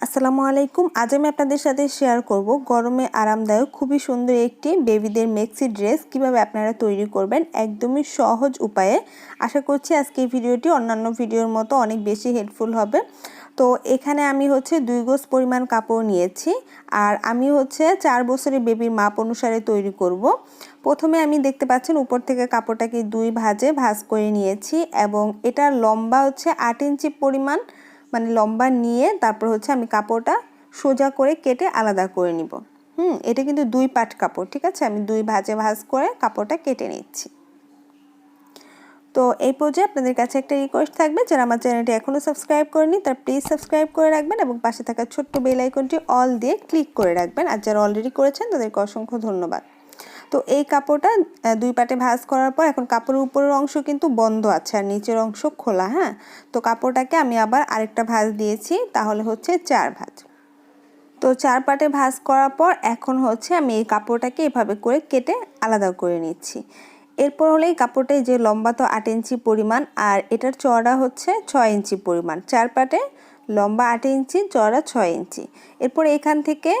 আসসালামু আলাইকুম। আজ আমি আপনাদের সাথে শেয়ার করব গরমে আরামদায়ক, খুবই সুন্দর একটি বেবিদের মেক্সি ড্রেস কীভাবে আপনারা তৈরি করবেন একদমই সহজ উপায়ে। আশা করছি আজকে এই ভিডিওটি অন্যান্য ভিডিওর মতো অনেক বেশি হেল্পফুল হবে। তো এখানে আমি হচ্ছে দুই গোজ পরিমাণ কাপড় নিয়েছি আর আমি হচ্ছে চার বছরের বেবির মাপ অনুসারে তৈরি করব। প্রথমে আমি দেখতে পাচ্ছেন উপর থেকে কাপড়টাকে দুই ভাজে ভাজ করে নিয়েছি এবং এটার লম্বা হচ্ছে আট ইঞ্চি পরিমাণ মানে লম্বা নিয়ে তারপর হচ্ছে আমি কাপড়টা সোজা করে কেটে আলাদা করে নিব। হুম, এটা কিন্তু দুই পাট কাপড়, ঠিক আছে? আমি দুই ভাজে ভাজ করে কাপড়টা কেটে নিচ্ছি। তো এই পর্যায়ে আপনাদের কাছে একটা রিকোয়েস্ট থাকবে, যারা আমার চ্যানেলটি এখনও সাবস্ক্রাইব করেনি তারা প্লিজ সাবস্ক্রাইব করে রাখবেন এবং পাশে থাকা ছোট্ট বেল আইকনটি অল দিয়ে ক্লিক করে রাখবেন। আর যারা অলরেডি করেছেন, তাদেরকে অসংখ্য ধন্যবাদ। তো এই কাপড়টা দুই পাটে ভাঁজ করার পর এখন কাপড়ের উপরের অংশ কিন্তু বন্ধ আছে আর নিচের অংশ খোলা হ্যাঁ? তো কাপড়টাকে আমি আবার আরেকটা ভাঁজ দিয়েছি, তাহলে হচ্ছে চার ভাঁজ। তো চার পাটে ভাঁজ করার পর এখন হচ্ছে আমি এই কাপড়টাকে এভাবে করে কেটে আলাদা করে নিচ্ছি। এরপর হলে এই কাপড়টায় যে লম্বা তো আট ইঞ্চি পরিমাণ, আর এটার চড়া হচ্ছে ছয় ইঞ্চি পরিমাণ। চার পাটে লম্বা আট ইঞ্চি চড়া ছয় ইঞ্চি। এরপর এখান থেকে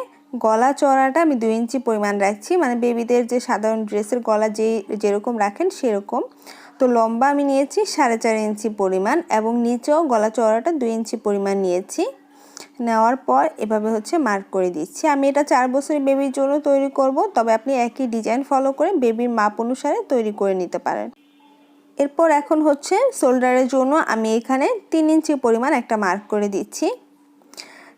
গলা চড়াটা আমি দুই ইঞ্চি পরিমাণ রাখছি। মানে বেবিদের যে সাধারণ ড্রেসের গলা যে যেরকম রাখেন সেরকম। তো লম্বা আমি নিয়েছি সাড়ে চার ইঞ্চি পরিমাণ এবং নিচেও গলা চড়াটা দুই ইঞ্চি পরিমাণ নিয়েছি। নেওয়ার পর এভাবে হচ্ছে মার্ক করে দিচ্ছি। আমি এটা চার বছরের বেবির জন্য তৈরি করব, তবে আপনি একই ডিজাইন ফলো করে বেবির মাপ অনুসারে তৈরি করে নিতে পারেন। এরপর এখন হচ্ছে শোল্ডারের জন্য আমি এখানে তিন ইঞ্চি পরিমাণ একটা মার্ক করে দিচ্ছি।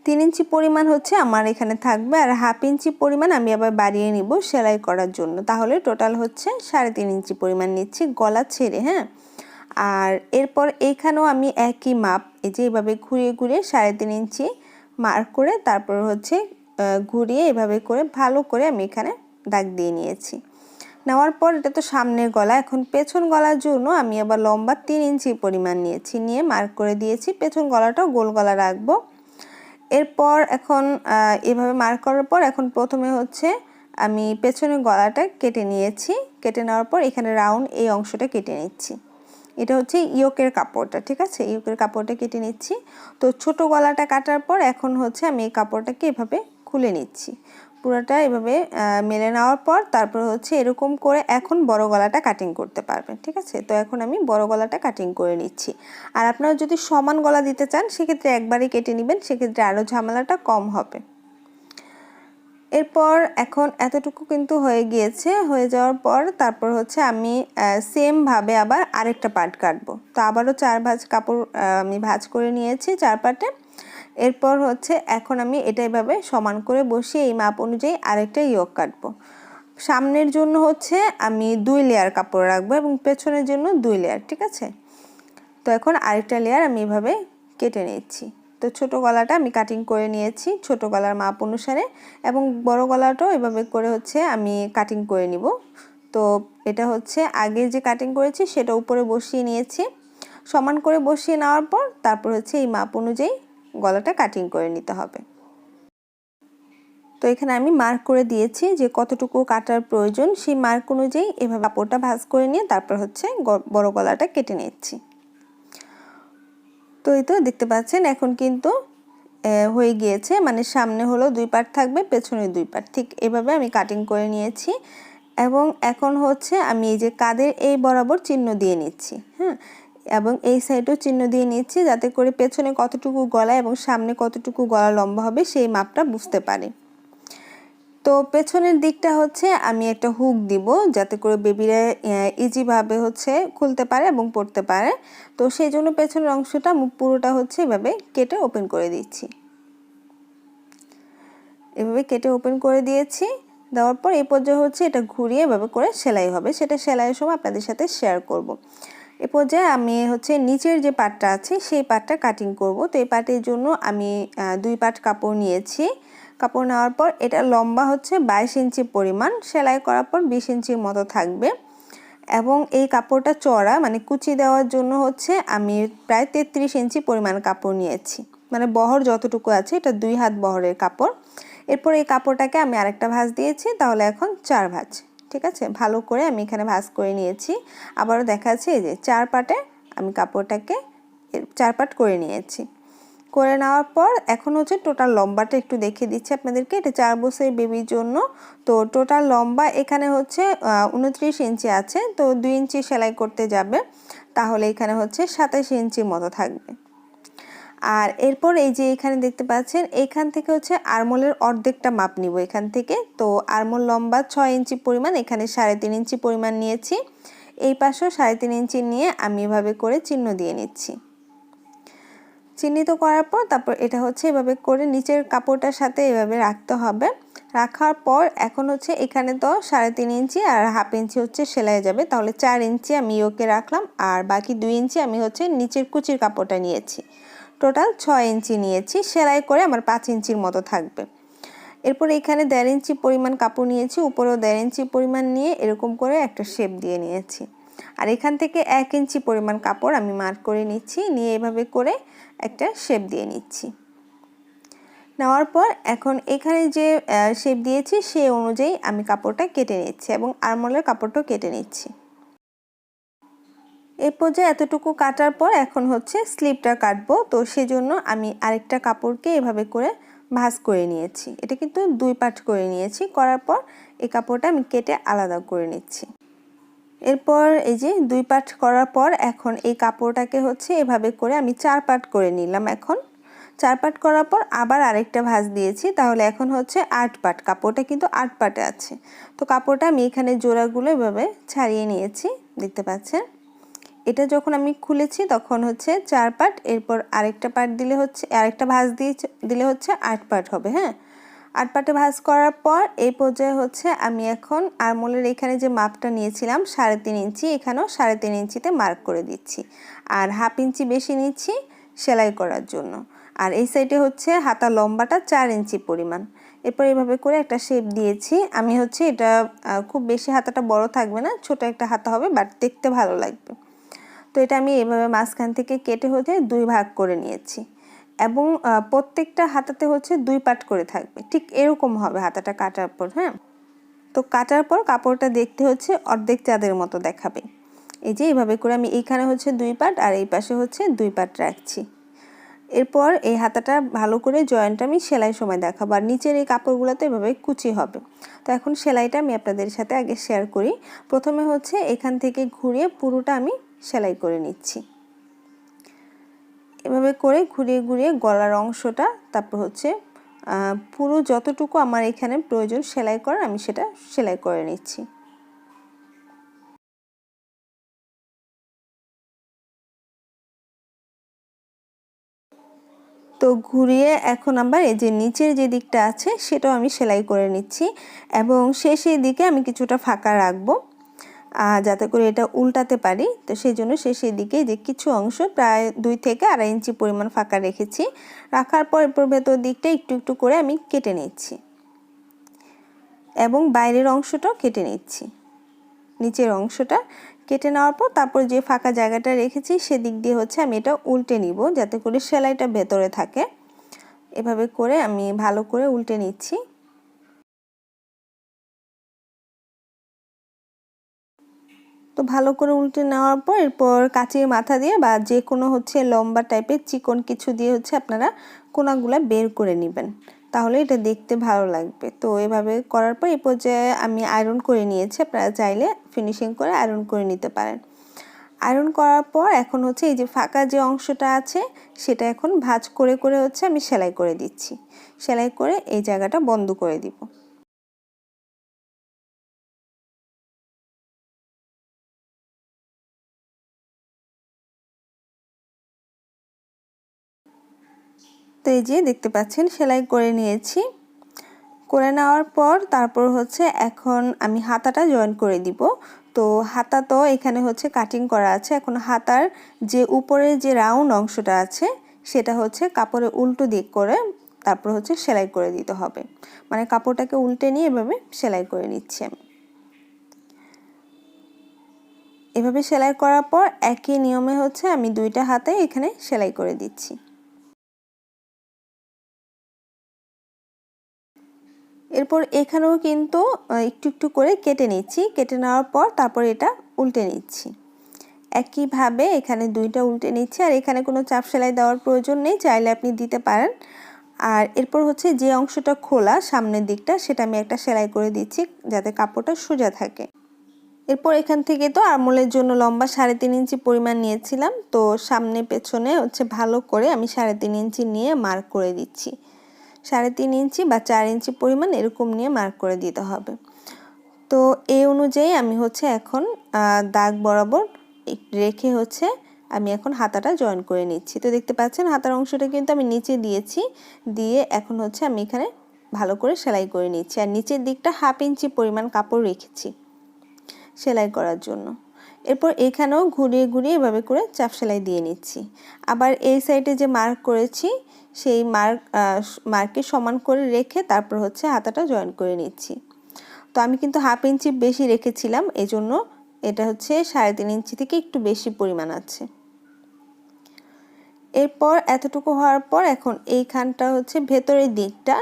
তিন ইঞ্চি পরিমাণ হচ্ছে আমার এখানে থাকবে আর হাফ ইঞ্চি পরিমাণ আমি আবার বাড়িয়ে নিব সেলাই করার জন্য। তাহলে টোটাল হচ্ছে সাড়ে তিন ইঞ্চি পরিমাণ নিচ্ছি গলা ছেড়ে হ্যাঁ? আর এরপর এইখানেও আমি একই মাপ, এই যে এভাবে ঘুরিয়ে ঘুরিয়ে সাড়ে তিন ইঞ্চি মার্ক করে তারপর হচ্ছে ঘুরিয়ে এভাবে করে ভালো করে আমি এখানে দাগ দিয়ে নিয়েছি। নেওয়ার পর এটা তো সামনের গলা, এখন পেছন গলার জন্য আমি আবার লম্বা তিন ইঞ্চি পরিমাণ নিয়েছি, নিয়ে মার্ক করে দিয়েছি। পেছন গলাটাও গোল গলা রাখব। এরপর এখন এভাবে মার্ক করার পর এখন প্রথমে হচ্ছে আমি পেছনের গলাটা কেটে নিয়েছি। কেটে নেওয়ার পর এখানে রাউন্ড এই অংশটা কেটে নিচ্ছি। এটা হচ্ছে ইয়োকের কাপড়টা, ঠিক আছে? ইয়োকের কাপড়টা কেটে নিচ্ছি। তো ছোট গলাটা কাটার পর এখন হচ্ছে আমি এই কাপড়টাকে এভাবে খুলে নিচ্ছি। পুরোটা এভাবে মেলে নেওয়ার পর তারপর হচ্ছে এরকম করে এখন বড় গলাটা কাটিং করতে পারবেন, ঠিক আছে? তো এখন আমি বড় গলাটা কাটিং করে নিচ্ছি। আর আপনারা যদি সমান গলা দিতে চান, সেক্ষেত্রে একবারে কেটে নেবেন, সেক্ষেত্রে আরও ঝামেলাটা কম হবে। এরপর এখন এতটুকু কিন্তু হয়ে গিয়েছে, হয়ে যাওয়ার পর তারপর হচ্ছে আমি সেমভাবে আবার আরেকটা পার্ট কাটবো। তো আবারও চার ভাজ কাপড় আমি ভাজ করে নিয়েছি চার পাটে এরপর হচ্ছে এখন আমি এটা এভাবে সমান করে বসিয়ে এই মাপ অনুযায়ী আরেকটা ইয়ক কাটবো। সামনের জন্য হচ্ছে আমি দুই লেয়ার কাপড় রাখব এবং পেছনের জন্য দুই লেয়ার ঠিক আছে? তো এখন আরেকটা লেয়ার আমি এভাবে কেটে নিচ্ছি। তো ছোট গলাটা আমি কাটিং করে নিয়েছি ছোট গলার মাপ অনুসারে এবং বড় গলাটাও এভাবে করে হচ্ছে আমি কাটিং করে নিব। তো এটা হচ্ছে আগে যে কাটিং করেছি সেটা উপরে বসিয়ে নিয়েছি। সমান করে বসিয়ে নেওয়ার পর তারপর হচ্ছে এই মাপ অনুযায়ী গলাটা কাটিং করে নিতে হবে। তো এখানে আমি মার্ক করে দিয়েছি যে কতটুকু কাটার প্রয়োজন, সেই মার্ক অনুযায়ী এভাবে কাপড়টা ভাজ করে নিয়ে তারপর হচ্ছে বড় গলাটা কেটে নিচ্ছি। তো এই তো দেখতে পাচ্ছেন, এখন কিন্তু হয়ে গিয়েছে মানে সামনে হলো দুই পার্ট থাকবে, পেছনে দুই পার্ট ঠিক এভাবে আমি কাটিং করে নিয়েছি এবং এখন হচ্ছে আমি এই যে কাদের এই বরাবর চিহ্ন দিয়ে নিচ্ছি হ্যাঁ? এবং এই সাইডও চিহ্ন দিয়ে নিচ্ছি যাতে করে পেছনে কতটুকু গলা এবং সামনে কতটুকু গলা লম্বা হবে সেই মাপটা বুঝতে পারি। তো পেছনের দিকটা হচ্ছে আমি একটা হুক দিব যাতে করে বেবিরা ইজিভাবে হচ্ছে খুলতে পারে এবং পড়তে পারে। তো সেই জন্য পেছনের অংশটা পুরোটা হচ্ছে এভাবে কেটে ওপেন করে দিচ্ছি। এভাবে কেটে ওপেন করে দিয়েছি। দেওয়ার পর এই পর্যায়ে হচ্ছে এটা ঘুরিয়ে এভাবে করে সেলাই হবে। সেটা সেলাইয়ের সময় আপনাদের সাথে শেয়ার করব। এ পর্যায়ে আমি হচ্ছে নিচের যে পাটটা আছে, সেই পাটটা কাটিং করব। তো এই পাটের জন্য আমি দুই পাট কাপড় নিয়েছি। কাপড় নেওয়ার পর এটা লম্বা হচ্ছে বাইশ ইঞ্চি পরিমাণ, সেলাই করার পর বিশ ইঞ্চির মতো থাকবে। এবং এই কাপড়টা চড়া মানে কুচি দেওয়ার জন্য হচ্ছে আমি প্রায় তেত্রিশ ইঞ্চি পরিমাণ কাপড় নিয়েছি। মানে বহর যতটুকু আছে, এটা দুই হাত বহরের কাপড়। এরপর এই কাপড়টাকে আমি আরেকটা ভাঁজ দিয়েছি, তাহলে এখন চার ভাঁজ। ঠিক আছে? ভালো করে আমি এখানে ভাজ করে নিয়েছি। আবারও দেখা যাচ্ছে যে চার পাটে আমি কাপড়টাকে চার পাট করে নিয়েছি। করে নেওয়ার পর এখন হচ্ছে টোটাল লম্বাটা একটু দেখিয়ে দিচ্ছি আপনাদেরকে। এটা চার বছরের বেবির জন্য। তো টোটাল লম্বা এখানে হচ্ছে উনত্রিশ ইঞ্চি আছে। তো দুই ইঞ্চি সেলাই করতে যাবে। তাহলে এখানে হচ্ছে সাতাশ ইঞ্চির মতো থাকবে। আর এরপর এই যে এখানে দেখতে পাচ্ছেন, এখান থেকে হচ্ছে আরমোলের অর্ধেকটা মাপ নিব এখান থেকে। তো আরমোল লম্বা ছয় ইঞ্চি পরিমাণ, এখানে সাড়ে তিন ইঞ্চি পরিমাণ নিয়েছি। এই পাশেও সাড়ে তিন ইঞ্চি নিয়ে আমি এভাবে করে চিহ্ন দিয়ে নিচ্ছি। চিহ্নিত করার পর তারপর এটা হচ্ছে এভাবে করে নিচের কাপড়টার সাথে এভাবে রাখতে হবে। রাখার পর এখন হচ্ছে এখানে তো সাড়ে তিন ইঞ্চি আর হাফ ইঞ্চি হচ্ছে সেলাই যাবে। তাহলে চার ইঞ্চি আমি ওকে রাখলাম আর বাকি দুই ইঞ্চি আমি হচ্ছে নিচের কুচির কাপড়টা নিয়েছি। টোটাল ছয় ইঞ্চি নিয়েছি, সেলাই করে আমার পাঁচ ইঞ্চির মতো থাকবে। এরপর এখানে দেড় ইঞ্চি পরিমাণ কাপড় নিয়েছি, উপরেও দেড় ইঞ্চি পরিমাণ নিয়ে এরকম করে একটা শেপ দিয়ে নিয়েছি। আর এখান থেকে এক ইঞ্চি পরিমাণ কাপড় আমি মার্ক করে নিচ্ছি, নিয়ে এভাবে করে একটা শেপ দিয়ে নিচ্ছি। নেওয়ার পর এখন এখানে যে শেপ দিয়েছি সেই অনুযায়ী আমি কাপড়টা কেটে নিচ্ছি এবং আরমলের কাপড়টাও কেটে নিচ্ছি। এই পর্যায়ে এতটুকু কাটার পর এখন হচ্ছে স্লিপটা কাটবো। তো সেজন্য আমি আরেকটা কাপড়কে এভাবে করে ভাঁজ করে নিয়েছি। এটা কিন্তু দুই পাট করে নিয়েছি। করার পর এই কাপড়টা আমি কেটে আলাদা করে নিচ্ছি। এরপর এই যে দুই পাট করার পর এখন এই কাপড়টাকে হচ্ছে এভাবে করে আমি চার পাট করে নিলাম এখন। চার পাট করার পর আবার আরেকটা ভাঁজ দিয়েছি। তাহলে এখন হচ্ছে আট পাট। কাপড়টা কিন্তু আট পাটে আছে। তো কাপড়টা আমি এখানে জোড়াগুলো এভাবে ছাড়িয়ে নিয়েছি। দেখতে পাচ্ছেন? এটা যখন আমি খুলেছি তখন হচ্ছে চার পাট, এরপর আরেকটা পাট দিলে হচ্ছে, আরেকটা ভাঁজ দিয়ে দিলে হচ্ছে আট পাট হবে হ্যাঁ? আট পাটে ভাঁজ করার পর এই পর্যায়ে হচ্ছে আমি এখন আরমোলের এখানে যে মাপটা নিয়েছিলাম সাড়ে তিন ইঞ্চি, এখানেও সাড়ে তিন ইঞ্চিতে মার্ক করে দিচ্ছি। আর হাফ ইঞ্চি বেশি নিচ্ছি সেলাই করার জন্য। আর এই সাইডে হচ্ছে হাতা লম্বাটা চার ইঞ্চি পরিমাণ। এরপর এভাবে করে একটা শেপ দিয়েছি। আমি হচ্ছে এটা খুব বেশি হাতাটা বড় থাকবে না, ছোট একটা হাতা হবে, বাট দেখতে ভালো লাগবে। এটা আমি এভাবে মাঝখান থেকে কেটে হচ্ছে দুই ভাগ করে নিয়েছি। এবং প্রত্যেকটা হাতাতে হচ্ছে দুই পাট করে থাকবে। ঠিক এরকম হবে হাতাটা কাটার পর হ্যাঁ? তো কাটার পর কাপড়টা দেখতে হচ্ছে অর্ধেক চাঁদের মতো দেখাবে। এই যে এইভাবে করে আমি এইখানে হচ্ছে দুই পাট আর এই পাশে হচ্ছে দুই পাট রাখছি। এরপর এই হাতাটা ভালো করে জয়েন্ট আমি সেলাই সময় দেখাবো। আর নিচের এই কাপড়গুলোতে এভাবে কুচি হবে। তো এখন সেলাইটা আমি আপনাদের সাথে আগে শেয়ার করি। প্রথমে হচ্ছে এখান থেকে ঘুরিয়ে পুরোটা আমি সেলাই করে নিচ্ছি। এভাবে করে ঘুরিয়ে ঘুরিয়ে গলার অংশটা, তারপর হচ্ছে পুরো যতটুকু আমার এখানে প্রয়োজন সেলাই করার, আমি সেটা সেলাই করে নিচ্ছি। তো ঘুরিয়ে এখন আবার এই যে নিচের যে দিকটা আছে, সেটাও আমি সেলাই করে নিচ্ছি এবং শেষের দিকে আমি কিছুটা ফাঁকা রাখব। যাতে করে এটা উল্টাতে পারি। তো সেই জন্য শেষের দিকে যে কিছু অংশ প্রায় দুই থেকে আড়াই ইঞ্চি পরিমাণ ফাঁকা রেখেছি। রাখার পর এরপর ভেতর দিকটা একটু একটু করে আমি কেটে নিচ্ছি। এবং বাইরের অংশটাও কেটে নিচ্ছি। নিচের অংশটা কেটে নেওয়ার পর তারপর যে ফাঁকা জায়গাটা রেখেছি, সেদিক দিয়ে হচ্ছে আমি এটা উল্টে নিব, যাতে করে সেলাইটা ভেতরে থাকে। এভাবে করে আমি ভালো করে উল্টে নিচ্ছি। তো ভালো করে উল্টে নেওয়ার পর এরপর কাঁচির মাথা দিয়ে বা যে কোনো হচ্ছে লম্বা টাইপের চিকন কিছু দিয়ে হচ্ছে আপনারা কোনাগুলা বের করে নেবেন। তাহলে এটা দেখতে ভালো লাগবে। তো এভাবে করার পর এই পর্যায়ে আমি আয়রন করে নিয়েছি। আপনারা চাইলে ফিনিশিং করে আয়রন করে নিতে পারেন। আয়রন করার পর এখন হচ্ছে এই যে ফাঁকা যে অংশটা আছে, সেটা এখন ভাজ করে করে হচ্ছে আমি সেলাই করে দিচ্ছি। সেলাই করে এই জায়গাটা বন্ধ করে দিব। তো এই যে দেখতে পাচ্ছেন, সেলাই করে নিয়েছি। করে নেওয়ার পর তারপর হচ্ছে এখন আমি হাতাটা জয়েন করে দিব। তো হাতা তো এখানে হচ্ছে কাটিং করা আছে। এখন হাতার যে উপরে যে রাউন্ড অংশটা আছে, সেটা হচ্ছে কাপড়ে উল্টো দিক করে তারপর হচ্ছে সেলাই করে দিতে হবে। মানে কাপড়টাকে উল্টে নিয়ে এভাবে সেলাই করে নিচ্ছি আমি। এভাবে সেলাই করার পর একই নিয়মে হচ্ছে আমি দুইটা হাতে এখানে সেলাই করে দিচ্ছি। এরপর এখানেও কিন্তু একটু একটু করে কেটে নিচ্ছি। কেটে নেওয়ার পর তারপর এটা উল্টে নিচ্ছি। একইভাবে এখানে দুইটা উল্টে নিচ্ছি। আর এখানে কোনো চাপ সেলাই দেওয়ার প্রয়োজন নেই, চাইলে আপনি দিতে পারেন। আর এরপর হচ্ছে যে অংশটা খোলা, সামনের দিকটা, সেটা আমি একটা সেলাই করে দিচ্ছি যাতে কাপড়টা সোজা থাকে। এরপর এখান থেকে তো আমলের জন্য লম্বা সাড়ে তিন ইঞ্চি পরিমাণ নিয়েছিলাম। তো সামনে পেছনে হচ্ছে ভালো করে আমি সাড়ে তিন ইঞ্চি নিয়ে মার্ক করে দিচ্ছি। সাড়ে তিন ইঞ্চি বা চার ইঞ্চি পরিমাণ এরকম নিয়ে মার্ক করে দিতে হবে। তো এই অনুযায়ী আমি হচ্ছে এখন দাগ বরাবর রেখে হচ্ছে আমি এখন হাতাটা জয়েন করে নিচ্ছি। তো দেখতে পাচ্ছেন হাতার অংশটা কিন্তু আমি নিচে দিয়েছি, দিয়ে এখন হচ্ছে আমি এখানে ভালো করে সেলাই করে নিচ্ছি। আর নিচের দিকটা হাফ ইঞ্চি পরিমাণ কাপড় রেখেছি সেলাই করার জন্য। এরপর এখানেও ঘুরিয়ে ঘুরিয়ে এভাবে করে চাপ সেলাই দিয়ে নিচ্ছি। আবার এই সাইডে যে মার্ক করেছি, সেই মার্ক মার্কে সমান করে রেখে তারপর হচ্ছে হাতাটা জয়েন করে নিচ্ছি। তো আমি কিন্তু হাফ ইঞ্চি বেশি রেখেছিলাম, এজন্য এটা হচ্ছে সাড়ে তিন ইঞ্চি থেকে একটু বেশি পরিমাণ আছে। এরপর এতটুকু হওয়ার পর এখন এইখানটা হচ্ছে ভেতরের দিকটা,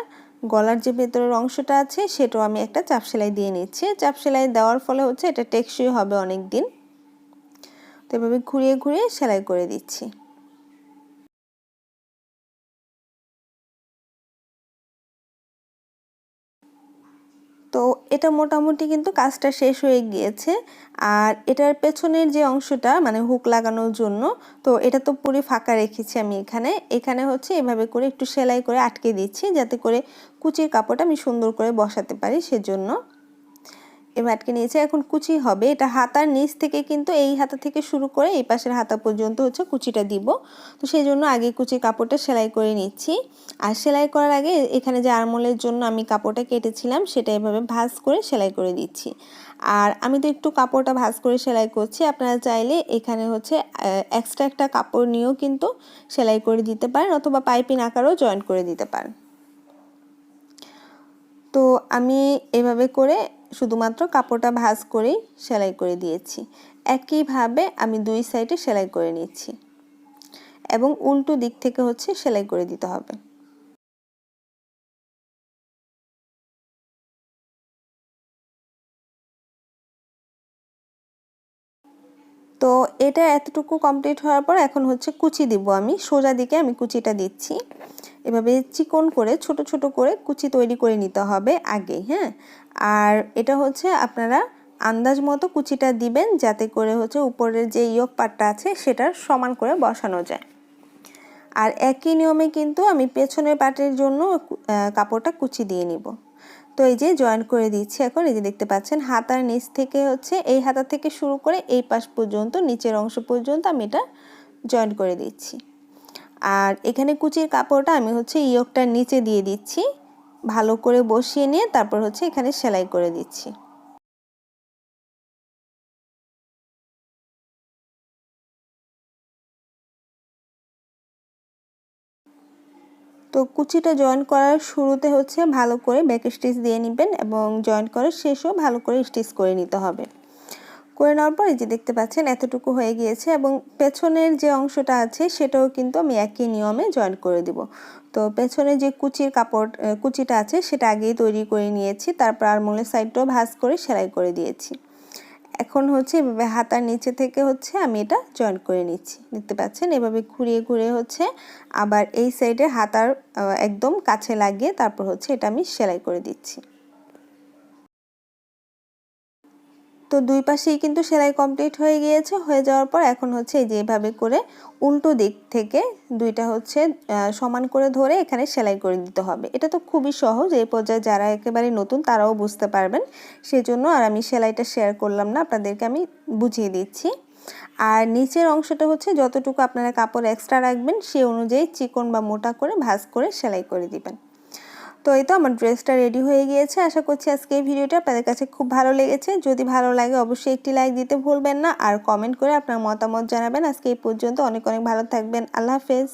গলার যে ভেতরের অংশটা আছে, সেটাও আমি একটা চাপ সেলাই দিয়ে নিচ্ছি। চাপ সেলাই দেওয়ার ফলে হচ্ছে এটা টেকসই হবে অনেক দিন তো এভাবে ঘুরিয়ে ঘুরিয়ে সেলাই করে দিচ্ছি। তো এটা মোটামুটি কিন্তু কাজটা শেষ হয়ে গিয়েছে। আর এটার পেছনের যে অংশটা মানে হুক লাগানোর জন্য, তো এটা তো পুরো ফাঁকা রেখেছি আমি এখানে। এখানে হচ্ছে এভাবে করে একটু সেলাই করে আটকে দিচ্ছি, যাতে করে কুচির কাপড়টা আমি সুন্দর করে বসাতে পারি সেজন্য। আটকে নিয়েছে। এখন কুচি হবে। এটা হাতার নিচ থেকে কিন্তু এই হাতা থেকে শুরু করে এই পাশের হাতা পর্যন্ত হচ্ছে কুচিটা দিব। তো সেই জন্য আগে কুচি কাপড়টা সেলাই করে নিচ্ছি। আর সেলাই করার আগে এখানে যে আরমোলের জন্য আমি কাপড়টা কেটেছিলাম, সেটা এভাবে ভাজ করে সেলাই করে দিচ্ছি। আর আমি তো একটু কাপড়টা ভাজ করে সেলাই করছি। আপনারা চাইলে এখানে হচ্ছে এক্সট্রা একটা কাপড় নিয়েও কিন্তু সেলাই করে দিতে পারেন অথবা পাইপিং আকারও জয়েন করে দিতে পারেন। তো আমি এভাবে করে শুধুমাত্র কাপড়টা ভাঁজ করেই সেলাই করে দিয়েছি। একইভাবে আমি দুই সাইডে সেলাই করে নিচ্ছি এবং উল্টো দিক থেকে হচ্ছে সেলাই করে দিতে হবে। তো এটা এতটুকু কমপ্লিট হওয়ার পর এখন হচ্ছে কুচি দিব আমি। সোজা দিকে আমি কুচিটা দিচ্ছি। এভাবে চিকন করে, ছোট ছোট করে কুচি তৈরি করে নিতে হবে আগে হ্যাঁ? আর এটা হচ্ছে আপনারা আন্দাজ মতো কুচিটা দিবেন যাতে করে হচ্ছে উপরের যে ইয়ক পাটটা আছে সেটা সমান করে বসানো যায়। আর একই নিয়মে কিন্তু আমি পেছনের পাটের জন্য কাপড়টা কুচি দিয়ে নিব। তো এই যে জয়েন করে দিচ্ছি এখন, এই যে দেখতে পাচ্ছেন হাতার নিচ থেকে হচ্ছে, এই হাতা থেকে শুরু করে এই পাশ পর্যন্ত, নিচের অংশ পর্যন্ত আমি এটা জয়েন করে দিচ্ছি। আর এখানে কুচির কাপড়টা আমি হচ্ছে ইয়কটার নিচে দিয়ে দিচ্ছি। ভালো করে বসিয়ে নিয়ে তারপর হচ্ছে এখানে সেলাই করে দিচ্ছি। তো কুচিটা জয়েন করার শুরুতে হচ্ছে ভালো করে ব্যাক স্টিচ দিয়ে নেবেন এবং জয়েন করার শেষও ভালো করে স্টিচ করে নিতে হবে। করে নেওয়ার পর এই যে দেখতে পাচ্ছেন, এতটুকু হয়ে গিয়েছে এবং পেছনের যে অংশটা আছে সেটাও কিন্তু আমি একই নিয়মে জয়েন করে দিব। তো পেছনে যে কুচির কাপড় কুচিটা আছে সেটা আগেই তৈরি করে নিয়েছি, তারপর আরমোলের সাইডটাও ভাজ করে সেলাই করে দিয়েছি। এখন হচ্ছে এভাবে হাতার নিচে থেকে হচ্ছে আমি এটা জয়েন করে নিচ্ছি। দেখতে পাচ্ছেন, এভাবে ঘুরিয়ে ঘুরিয়ে হচ্ছে আবার এই সাইডে হাতার একদম কাছে লাগিয়ে তারপর হচ্ছে এটা আমি সেলাই করে দিচ্ছি। তো দুই পাশেই কিন্তু সেলাই কমপ্লিট হয়ে গিয়েছে। হয়ে যাওয়ার পর এখন হচ্ছে এই যে এভাবে করে উল্টো দিক থেকে দুইটা হচ্ছে সমান করে ধরে এখানে সেলাই করে দিতে হবে। এটা তো খুবই সহজ, এই পর্যায়ে যারা একেবারে নতুন তারাও বুঝতে পারবেন। সেজন্য আর আমি সেলাইটা শেয়ার করলাম না, আপনাদেরকে আমি বুঝিয়ে দিচ্ছি। আর নিচের অংশটা হচ্ছে যতটুকু আপনারা কাপড় এক্সট্রা রাখবেন সেই অনুযায়ী চিকন বা মোটা করে ভাজ করে সেলাই করে দিবেন। তো এই তো আমার ড্রেসটা রেডি হয়ে গিয়েছে। আশা করছি আজকে এই ভিডিওটা আপনাদের কাছে খুব ভালো লেগেছে। যদি ভালো লাগে অবশ্যই একটি লাইক দিতে ভুলবেন না। আর কমেন্ট করে আপনার মতামত জানাবেন। আজকে এই পর্যন্ত অনেক অনেক ভালো থাকবেন। আল্লাহ হাফেজ।